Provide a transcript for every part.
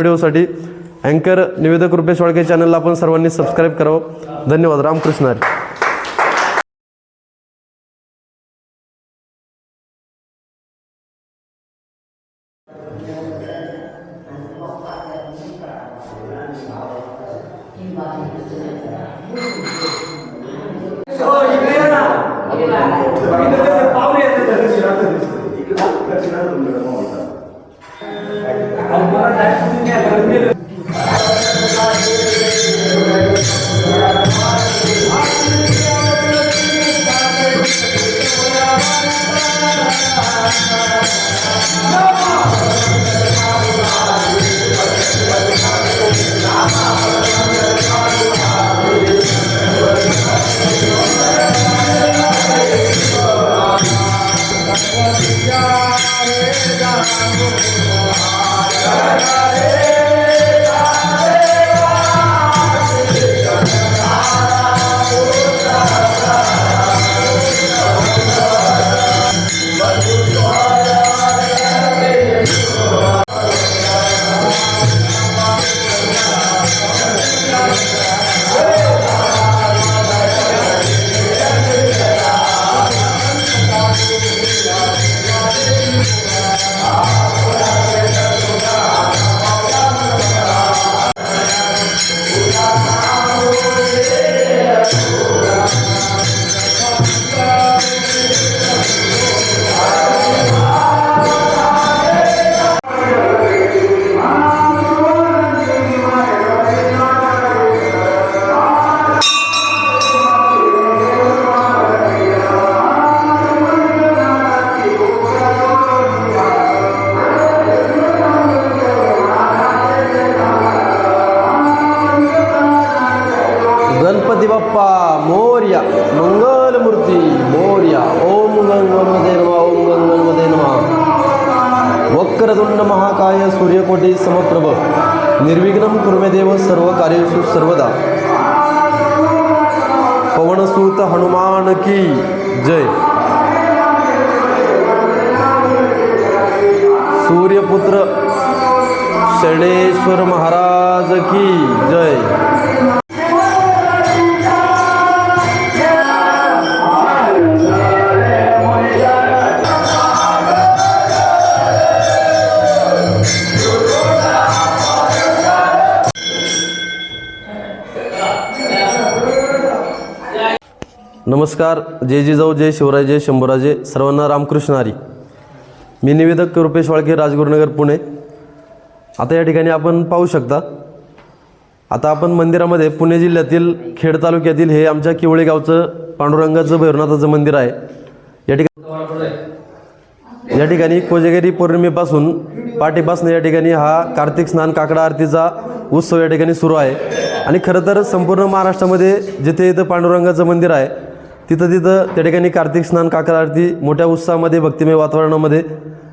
व्हिडिओसाठी अँकर निवेदक रुपेश वाळके चॅनलला आपण सर्वांनी सबस्क्राईब करावं. धन्यवाद. रामकृष्ण महाकाय सूर्यकोटी समप्रभ. निर्विघ्नं कुर्मेदेव सर्व कार्येषु सर्वदा. पवनसूत हनुमान की जय. सूर्यपुत्र शणेश्वर महाराज की जय. नमस्कार जय जिजाऊ जय शिवराय जय शंभूराजे सर्वांना रामकृष्ण हरी. मी निवेदक रुपेश वाळके राजगुरुनगर पुणे. आता या ठिकाणी आपण पाहू शकता आता आपण मंदिरामध्ये पुणे जिल्ह्यातील खेड तालुक्यातील हे आमच्या किवळे गावचं पांडुरंगाचं भैरवनाथाचं मंदिर आहे. या ठिकाणी या ठिकाणी कोजेगिरी पौर्णिमेपासून पाठीपासून या ठिकाणी हा कार्तिक स्नान काकडा आरतीचा उत्सव या ठिकाणी सुरू आहे. आणि खरं तर संपूर्ण महाराष्ट्रामध्ये जिथे इथं पांडुरंगाचं मंदिर आहे तिथं तिथं त्या ठिकाणी कार्तिक स्नान काकडा आरती मोठ्या उत्साहामध्ये भक्तिमय वातावरणामध्ये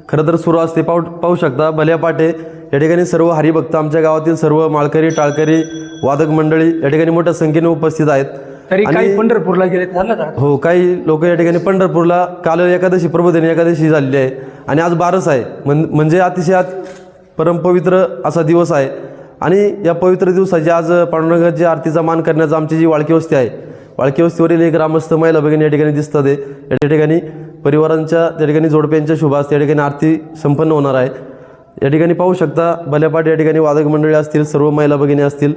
खरं तर सुरू असते. पाहू पाहू शकता भल्या पाटे या ठिकाणी सर्व हरिभक्त आमच्या गावातील सर्व माळकरी टाळकरी वादक मंडळी या ठिकाणी मोठ्या संख्येने उपस्थित आहेत. तरी काही पंढरपूरला गेले झालं का? हो काही लोक या ठिकाणी पंढरपूरला काल एकादशी प्रबोधिनी एकादशी झालेली आहे. आणि आज बारस आहे. म्हण म्हणजे अतिशय आज परमपवित्र असा दिवस आहे. आणि या पवित्र दिवसाची आज पांडुरंगाची आरतीचा मान करण्याचा आमची जी वाळकी वस्ती आहे वाळकी वस्तीवरील एक ग्रामस्थ महिला भगिनी या ठिकाणी दिसतात आहे या ठिकाणी परिवारांच्या त्या ठिकाणी जोडप्यांच्या शुभास त्या ठिकाणी आरती संपन्न होणार आहे या ठिकाणी पाहू शकता भल्यापाठ या ठिकाणी वादक मंडळी असतील सर्व महिला भगिनी असतील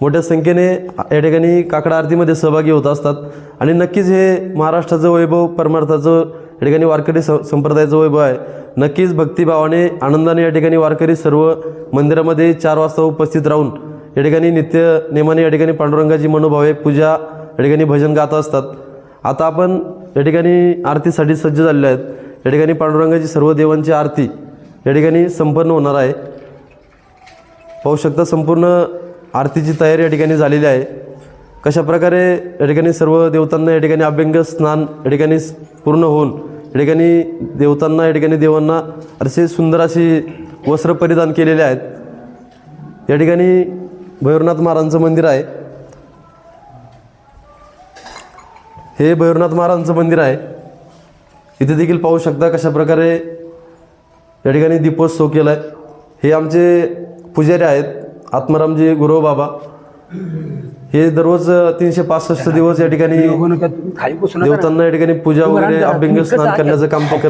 मोठ्या संख्येने या ठिकाणी काकडा आरतीमध्ये सहभागी होत असतात आणि नक्कीच हे महाराष्ट्राचं वैभव परमार्थाचं या ठिकाणी वारकरी स संप्रदायाचं वैभव आहे नक्कीच भक्तिभावाने आनंदाने या ठिकाणी वारकरी सर्व मंदिरामध्ये चार वाजता उपस्थित राहून या ठिकाणी नित्य नेमाने या ठिकाणी पांडुरंगाची मनोभावे पूजा या ठिकाणी भजन गात असतात आता आपण या ठिकाणी आरतीसाठी सज्ज झालेले आहेत या ठिकाणी पांडुरंगाची सर्व देवांची आरती या ठिकाणी संपन्न होणार आहे पाहू शकता संपूर्ण आरतीची तयारी या ठिकाणी झालेली आहे कशा प्रकारे या ठिकाणी सर्व देवतांना या ठिकाणी अभ्यंग स्नान या ठिकाणी पूर्ण होऊन या ठिकाणी देवतांना या ठिकाणी देवांना असे सुंदर अशी वस्त्र परिधान केलेले आहेत या ठिकाणी भैरवनाथ महाराजांचं मंदिर आहे हे भैरवनाथ महाराजांचं मंदिर आहे. इथे देखील पाहू शकता कशा प्रकारे या ठिकाणी दीपोत्सव केला आहे हे आमचे पुजारी आहेत. आत्मारामजी गुरव बाबा. हे दररोज तीनशे पासष्ट दिवस या ठिकाणी. देवतांना या ठिकाणी पूजा वगैरे अभ्यंग स्नान? करण्याचं काम ते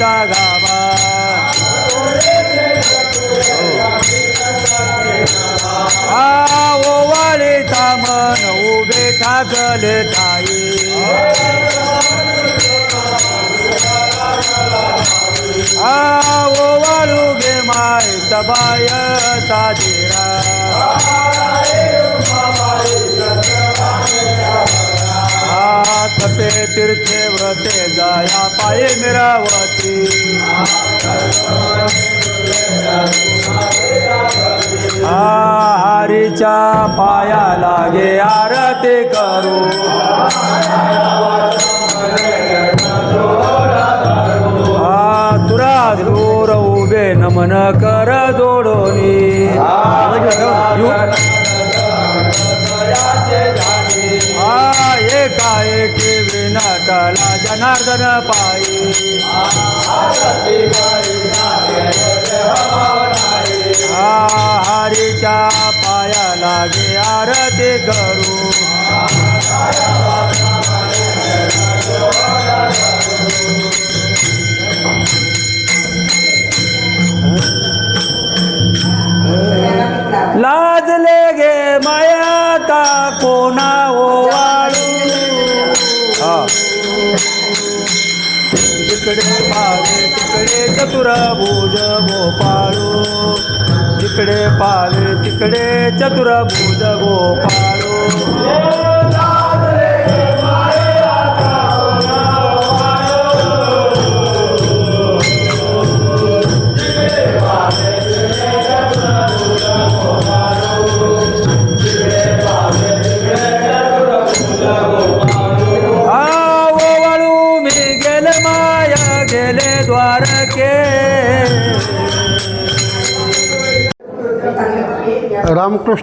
कर्दळीचा गावा. हो. आ ओवाळे मन उभे ठाकल ताई. आ ओवाळू घे माय सबाय ताजिरा. तपे तीर्थे व्रते जाया पाये मिरावती हरीच्या पाया लागे आरती करू. तुरा दूर उभे नमन कर जोडोनी. आ एका एकी विनाटला जनार्दन पायी आ हरीच्या पाया लागे आरती करू लाजले गे मायाता कोणा ओवाळू हा. जिकडे पावे तिकडे चतुर भुज गोपाळू. जिकडे पावे तिकडे चतुर भुज गोपाळू.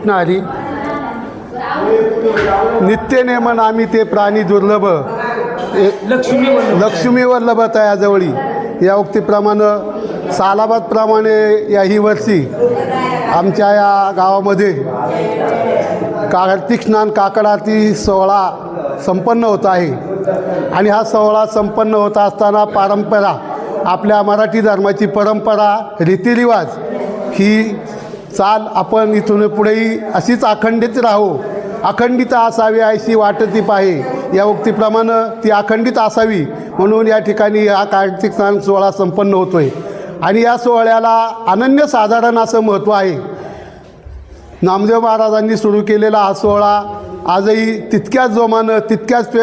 रामकृष्ण हरी नित्यनेमन आम्ही ते प्राणी दुर्लभ. लक्ष्मी लक्ष्मी वल्लभ तयाजवळी. या उक्तीप्रमाणे सालाबादप्रमाणे याही वर्षी आमच्या या गावामध्ये कार्तिक स्नान काकड आरती सोहळा संपन्न होत आहे. आणि हा सोहळा संपन्न होत असताना परंपरा आपल्या मराठी धर्माची परंपरा रीतिरिवाज ही चाल आपण इथून पुढेही अशीच अखंडित राहू. अखंडित असावी अशी वाटती पाहे या उक्तीप्रमाणे ती अखंडित असावी म्हणून या ठिकाणी हा कार्तिक स्नान सोहळा संपन्न होतो आहे आणि या सोहळ्याला अनन्यसाधारण असं महत्त्व आहे. नामदेव महाराजांनी सुरू केलेला हा सोहळा आजही तितक्याच जोमानं तितक्याच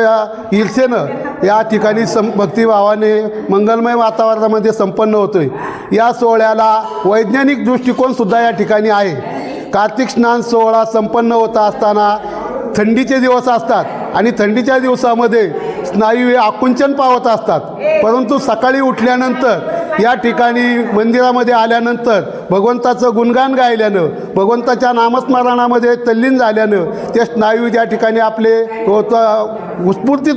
ईर्षेनं या ठिकाणी सं भक्तिभावाने मंगलमय वातावरणामध्ये संपन्न होतो आहे या सोहळ्याला वैज्ञानिक दृष्टिकोनसुद्धा या ठिकाणी आहे. कार्तिक स्नान सोहळा संपन्न होत असताना थंडीचे दिवस असतात आणि थंडीच्या दिवसामध्ये स्नायू हे आकुंचन पावत असतात. परंतु सकाळी उठल्यानंतर या ठिकाणी मंदिरामध्ये आल्यानंतर भगवंताचं गुणगान गायल्यानं भगवंताच्या नामस्मरणामध्ये तल्लीन झाल्यानं ते स्नायू ज्या ठिकाणी आपले होत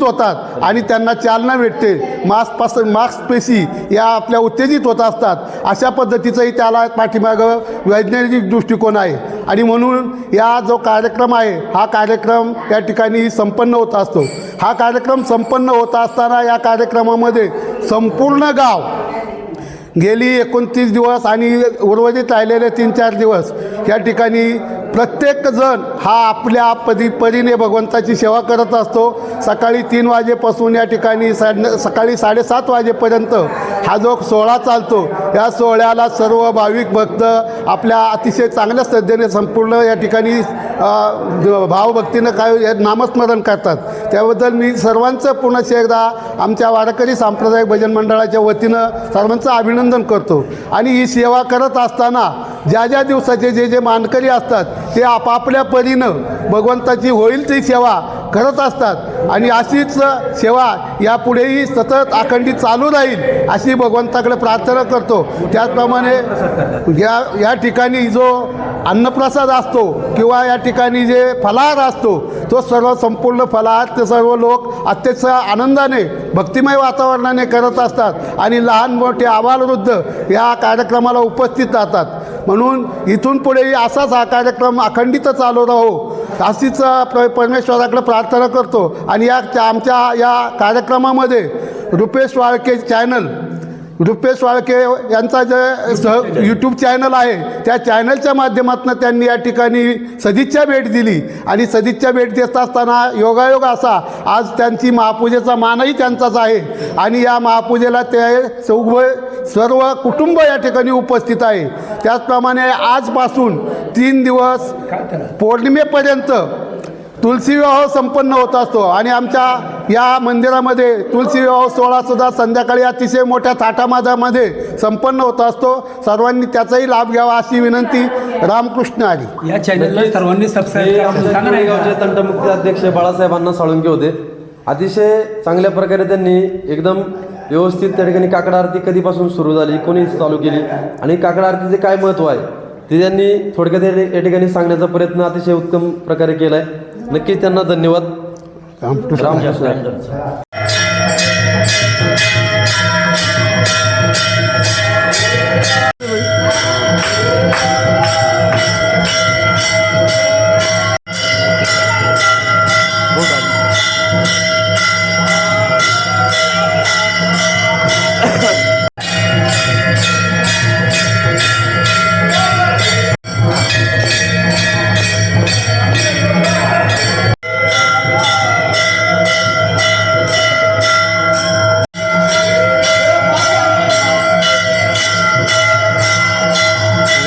होतात आणि त्यांना चालना भेटते. मास्कपास मास्कपेशी या आपल्या उत्तेजित होत असतात. अशा पद्धतीचंही त्याला पाठीमागं वैज्ञानिक दृष्टिकोन आहे. आणि म्हणून या जो कार्यक्रम आहे हा कार्यक्रम या ठिकाणी संपन्न होत असतो. हा कार्यक्रम संपन्न होत असताना या कार्यक्रमामध्ये संपूर्ण गाव गेली एकोणतीस दिवस आणि उर्वरित राहिलेले तीन चार दिवस. या ठिकाणी प्रत्येकजण हा आपल्या पदी परीने भगवंताची सेवा करत असतो. सकाळी तीन वाजेपासून या ठिकाणी साड सकाळी साडेसात वाजेपर्यंत हा जो सोहळा चालतो या सोहळ्याला सर्व भाविक भक्त आपल्या अतिशय चांगल्या श्रद्धेने संपूर्ण या ठिकाणी भावभक्तीनं काय नामस्मरण करतात. त्याबद्दल मी सर्वांचं पुन्हा एकदा आमच्या वारकरी सांप्रदायिक भजन मंडळाच्या वतीनं सर्वांचं अभिनंदन करतो. आणि ही सेवा करत असताना ज्या ज्या दिवसाचे जे जे मानकरी असतात ते आपापल्या परीनं भगवंताची होईल ती सेवा करत असतात. आणि अशीच सेवा यापुढेही सतत अखंडित चालू राहील अशी भगवंताकडे प्रार्थना करतो. त्याचप्रमाणे या या ठिकाणी जो अन्नप्रसाद असतो किंवा या ठिकाणी जे फलाहार असतो तो सर्व संपूर्ण फलाहार ते सर्व लोक अत्यंत आनंदाने भक्तिमय वातावरणाने करत असतात आणि लहान मोठे आबालवृद्ध या कार्यक्रमाला उपस्थित राहतात. म्हणून इथून पुढेही असाच हा कार्यक्रम अखंडित चालू राहो. अशीच प्र परमेश्वराकडे प्रार्थना करतो. आणि या आमच्या या कार्यक्रमामध्ये रुपेश वाळके चॅनल रुपेश वाळके यांचा जे सह यूट्यूब चॅनल आहे त्या चॅनलच्या माध्यमातून त्यांनी या ठिकाणी सदिच्छा भेट दिली. आणि सदिच्छा भेट देत असताना योगायोग असा आज त्यांची महापूजेचा मानही त्यांचाच आहे. आणि या महापूजेला ते चौघ सर्व कुटुंब या ठिकाणी उपस्थित आहे. त्याचप्रमाणे आजपासून तीन दिवस पौर्णिमेपर्यंत तुलसी विवाह संपन्न होत असतो. आणि आमच्या या मंदिरामध्ये तुलसी विवाह सोहळासुद्धा संध्याकाळी अतिशय मोठ्या थाटामाटामध्ये संपन्न होत असतो. सर्वांनी त्याचाही लाभ घ्यावा अशी विनंती रामकृष्ण आली. या चॅनलला सर्वांनी सबस्क्राईब तंटमुक्ती अध्यक्ष बाळासाहेबांना साळुंके होते अतिशय चांगल्या प्रकारे त्यांनी एकदम व्यवस्थित त्या ठिकाणी काकडा आरती कधीपासून सुरू झाली कोणी चालू केली आणि काकडा आरतीचे काय महत्त्व आहे ते त्यांनी थोडक्यात या या ठिकाणी सांगण्याचा प्रयत्न अतिशय उत्तम प्रकारे केला आहे नक्कीच त्यांना धन्यवाद. ರಾಮಕೃಷ್ಣ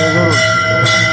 哎。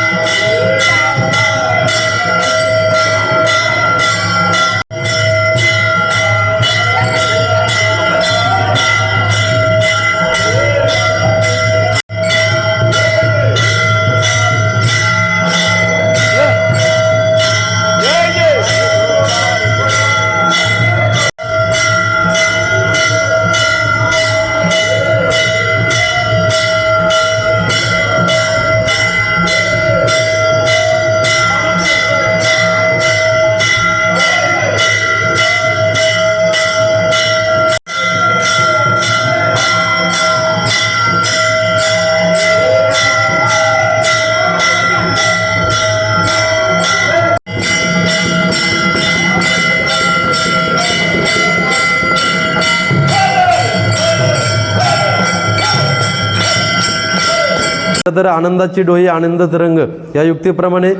तर आनंदाची डोही आनंद तरंग या युक्तीप्रमाणे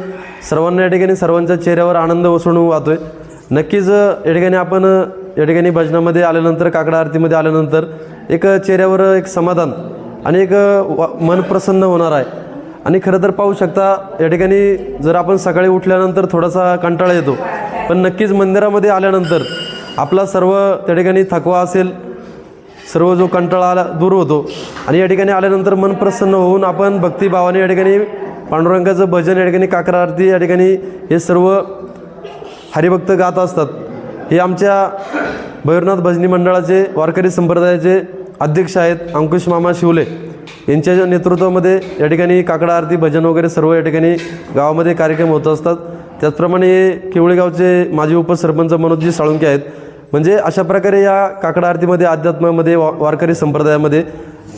सर्वांना या ठिकाणी सर्वांच्या चेहऱ्यावर आनंद उसळून वाहतोय. नक्कीच या ठिकाणी आपण या ठिकाणी भजनामध्ये आल्यानंतर काकडा आरतीमध्ये आल्यानंतर एक चेहऱ्यावर एक समाधान आणि एक वा- मन प्रसन्न होणार आहे. आणि खरं तर पाहू शकता या ठिकाणी जर आपण सकाळी उठल्यानंतर थोडासा कंटाळा येतो पण नक्कीच मंदिरामध्ये आल्यानंतर आपला सर्व त्या ठिकाणी थकवा असेल सर्व जो कंटाळा आला दूर होतो. आणि या ठिकाणी आल्यानंतर मन प्रसन्न होऊन आपण भक्तिभावाने या ठिकाणी पांडुरंगाचं भजन या ठिकाणी काकरा आरती या ठिकाणी हे सर्व हरिभक्त गात असतात. हे आमच्या भैरनाथ भजनी मंडळाचे वारकरी संप्रदायाचे अध्यक्ष आहेत अंकुश मामा शिवले. यांच्या नेतृत्वामध्ये या ठिकाणी काकडा आरती भजन वगैरे सर्व या ठिकाणी गावामध्ये कार्यक्रम होत असतात. त्याचप्रमाणे हे किवळे गावचे माजी उपसरपंच मनोजजी साळुंके आहेत. म्हणजे अशा प्रकारे या काकडा आरतीमध्ये अध्यात्मामध्ये वा वारकरी संप्रदायामध्ये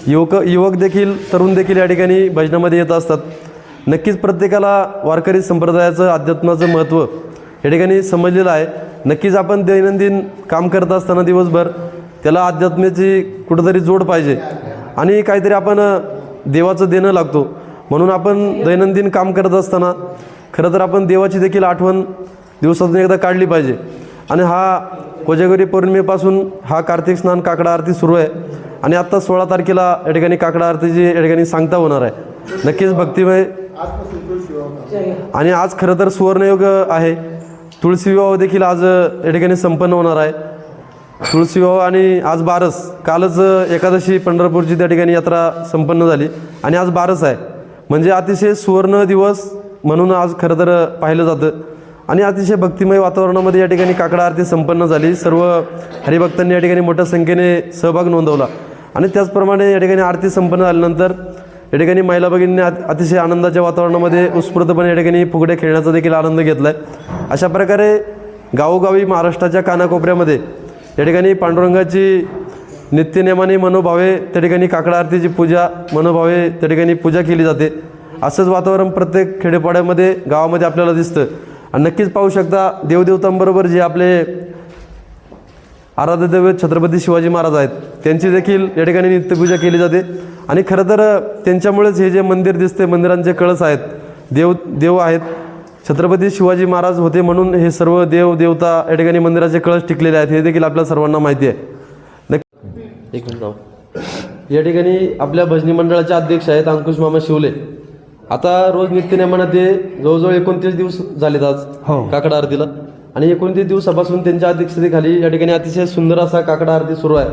युवक युवक देखील तरुण देखील या ठिकाणी भजनामध्ये येत असतात. नक्कीच प्रत्येकाला वारकरी संप्रदायाचं अध्यात्माचं महत्त्व या ठिकाणी समजलेलं आहे. नक्कीच आपण दैनंदिन काम करत असताना दिवसभर त्याला अध्यात्माची कुठंतरी जोड पाहिजे आणि काहीतरी आपण देवाचं देणं लागतो. म्हणून आपण दैनंदिन काम करत असताना खरं तर आपण देवाची देखील आठवण दिवसातून एकदा काढली पाहिजे. आणि हा कोजागरी पौर्णिमेपासून हा कार्तिक स्नान काकडा आरती सुरू आहे. आणि आत्ता सोळा तारखेला या ठिकाणी काकडा आरतीची या ठिकाणी सांगता होणार आहे. नक्कीच भक्तिमय. आणि आज खरं तर सुवर्णयोग आहे. तुळशी विवाह देखील आज या ठिकाणी संपन्न होणार आहे. तुळशी विवाह आणि आज बारस. कालच एकादशी पंढरपूरची त्या ठिकाणी यात्रा संपन्न झाली. आणि आज बारस आहे. म्हणजे अतिशय सुवर्ण दिवस म्हणून आज खरं तर पाहिलं जातं. आणि अतिशय भक्तिमय वातावरणामध्ये या ठिकाणी काकडा आरती संपन्न झाली. सर्व हरिभक्तांनी या ठिकाणी मोठ्या संख्येने सहभाग नोंदवला. आणि त्याचप्रमाणे या ठिकाणी आरती संपन्न झाल्यानंतर या ठिकाणी महिला भगिनींनी अतिशय आनंदाच्या वातावरणामध्ये उत्स्फूर्तपणे या ठिकाणी फुगड्या खेळण्याचा देखील आनंद घेतला आहे अशा प्रकारे गावोगावी महाराष्ट्राच्या कानाकोपऱ्यामध्ये या ठिकाणी पांडुरंगाची नित्यनेमाने मनोभावे त्या ठिकाणी काकडा आरतीची पूजा मनोभावे त्या ठिकाणी पूजा केली जाते. असंच वातावरण प्रत्येक खेडेपाड्यामध्ये गावामध्ये आपल्याला दिसतं. आणि नक्कीच पाहू शकता देवदेवतांबरोबर जे आपले आराध्य दैवत छत्रपती शिवाजी महाराज आहेत त्यांची देखील या ठिकाणी नित्यपूजा केली जाते. आणि खरं तर त्यांच्यामुळेच हे जे मंदिर दिसते मंदिरांचे कळस आहेत देव देव आहेत छत्रपती शिवाजी महाराज होते म्हणून हे सर्व देव देवता या ठिकाणी मंदिराचे कळस टिकलेले आहेत हे देखील आपल्या सर्वांना माहिती आहे. नक्की एक मिनिट. या ठिकाणी आपल्या भजनी मंडळाचे अध्यक्ष आहेत अंकुश मामा शिवले. आता रोज नित्यनेमानं ते जवळजवळ एकोणतीस दिवस झालेत आज काकडा आरतीला. आणि एकोणतीस दिवसापासून त्यांच्या अध्यक्षतेखाली या ठिकाणी अतिशय सुंदर असा काकडा आरती सुरू आहे.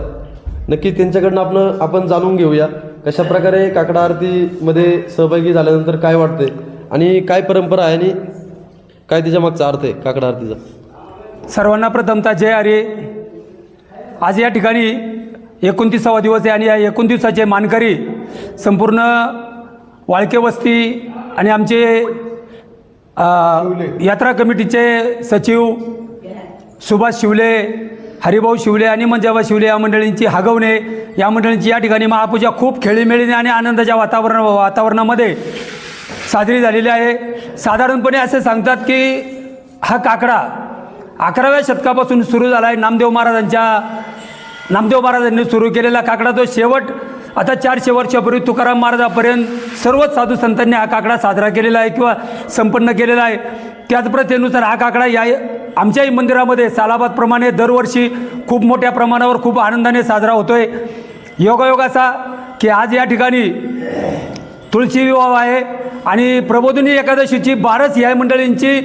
नक्की त्यांच्याकडनं आपण आपण जाणून घेऊया कशा प्रकारे काकडा आरतीमध्ये सहभागी झाल्यानंतर काय वाटते आणि काय परंपरा आहे आणि काय त्याच्या मागचा अर्थ आहे काकडा आरतीचा. सर्वांना प्रथमतः जय हरी आज या ठिकाणी एकोणतीसावा दिवस आहे आणि या एकोणतीसाचे मानकरी संपूर्ण वाळके वस्ती आणि आमचे यात्रा कमिटीचे सचिव सुभाष शिवले हरिभाऊ शिवले आणि मंजाबा शिवले या मंडळींची हागवणे या मंडळींची या ठिकाणी महापूजा खूप खेळीमेळीने आणि आनंदाच्या वातावरण वातावरणामध्ये साजरी झालेली आहे. साधारणपणे असे सांगतात की हा काकडा अकराव्या शतकापासून सुरू झाला आहे नामदेव महाराजांच्या नामदेव महाराजांनी सुरू केलेला काकडा तो शेवट आता चारशे वर्षापूर्वी तुकाराम महाराजापर्यंत सर्वच साधू संतांनी हा काकडा साजरा केलेला आहे किंवा संपन्न केलेला आहे. त्याच प्रथेनुसार हा काकडा या आमच्याही मंदिरामध्ये सालाबादप्रमाणे दरवर्षी खूप मोठ्या प्रमाणावर खूप आनंदाने साजरा होतोय. योगायोग असा की आज या ठिकाणी तुळशी विवाह आहे आणि प्रबोधिनी एकादशीची बारस या मंडळींची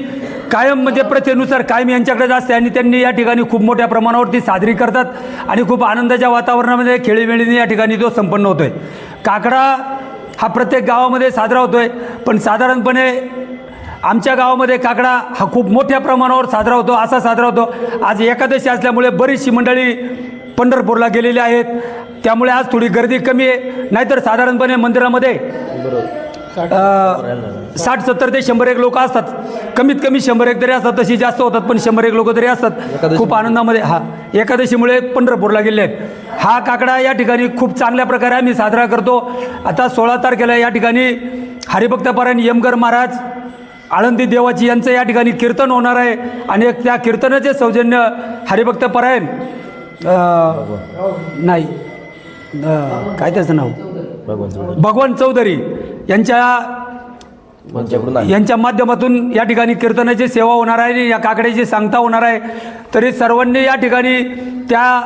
कायम म्हणजे प्रथेनुसार कायम यांच्याकडे असते आणि त्यांनी या ठिकाणी खूप मोठ्या प्रमाणावरती साजरी करतात आणि खूप आनंदाच्या वातावरणामध्ये खेळीमेळीने या ठिकाणी तो संपन्न होतो आहे काकडा हा प्रत्येक गावामध्ये साजरा होतो आहे पण साधारणपणे आमच्या गावामध्ये काकडा हा खूप मोठ्या प्रमाणावर साजरा होतो असा साजरा होतो. आज एकादशी असल्यामुळे बरीचशी मंडळी पंढरपूरला गेलेली आहेत. त्यामुळे आज थोडी गर्दी कमी आहे. नाहीतर साधारणपणे मंदिरामध्ये साठ सत्तर. ते शंभर एक लोक असतात. कमीत कमी शंभर एक तरी असतात तशी जास्त होतात पण शंभर एक लोक तरी असतात खूप आनंदामध्ये हा एकादशीमुळे पंढरपूरला गेले आहेत. हा काकडा या ठिकाणी खूप चांगल्या प्रकारे आम्ही साजरा करतो. आता सोळा तारखेला या ठिकाणी हरिभक्तपरायण यमगर महाराज आळंदी देवाची यांचं या ठिकाणी कीर्तन होणार आहे. आणि एक त्या कीर्तनाचे सौजन्य हरिभक्तपरायण नाही काय त्याचं नाव? भगवान चौधरी. यांच्या यांच्या माध्यमातून या ठिकाणी कीर्तनाची सेवा होणार आहे आणि या काकड्याची सांगता होणार आहे. तरी सर्वांनी या ठिकाणी त्या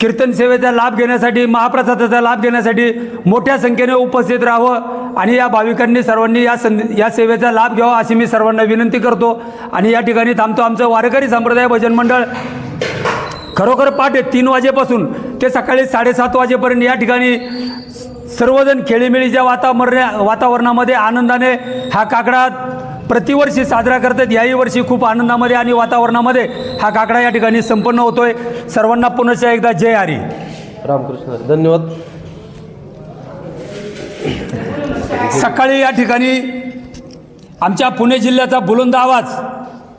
कीर्तन सेवेचा लाभ घेण्यासाठी महाप्रसादाचा लाभ घेण्यासाठी मोठ्या संख्येने उपस्थित राहावं आणि या भाविकांनी सर्वांनी या सं या सेवेचा लाभ घ्यावा अशी मी सर्वांना विनंती करतो. आणि या ठिकाणी थांबतो आमचं वारकरी संप्रदाय भजन मंडळ. खरोखर पहाटे तीन वाजेपासून ते सकाळी साडेसात वाजेपर्यंत या ठिकाणी सर्वजण खेळीमेळीच्या वातावरण वातावरणामध्ये आनंदाने हा काकडा प्रतिवर्षी साजरा करतात. याही वर्षी खूप आनंदामध्ये आणि वातावरणामध्ये हा काकडा या ठिकाणी संपन्न होतोय. सर्वांना पुनश्च एकदा जय हरी. रामकृष्ण. धन्यवाद. सकाळी या ठिकाणी आमच्या पुणे जिल्ह्याचा बुलंद आवाज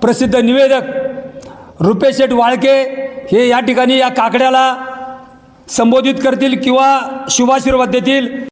प्रसिद्ध निवेदक रुपेश शेठ वाळके हे या ठिकाणी या काकड्याला संबोधित करतील किंवा शुभाशीर्वाद देतील.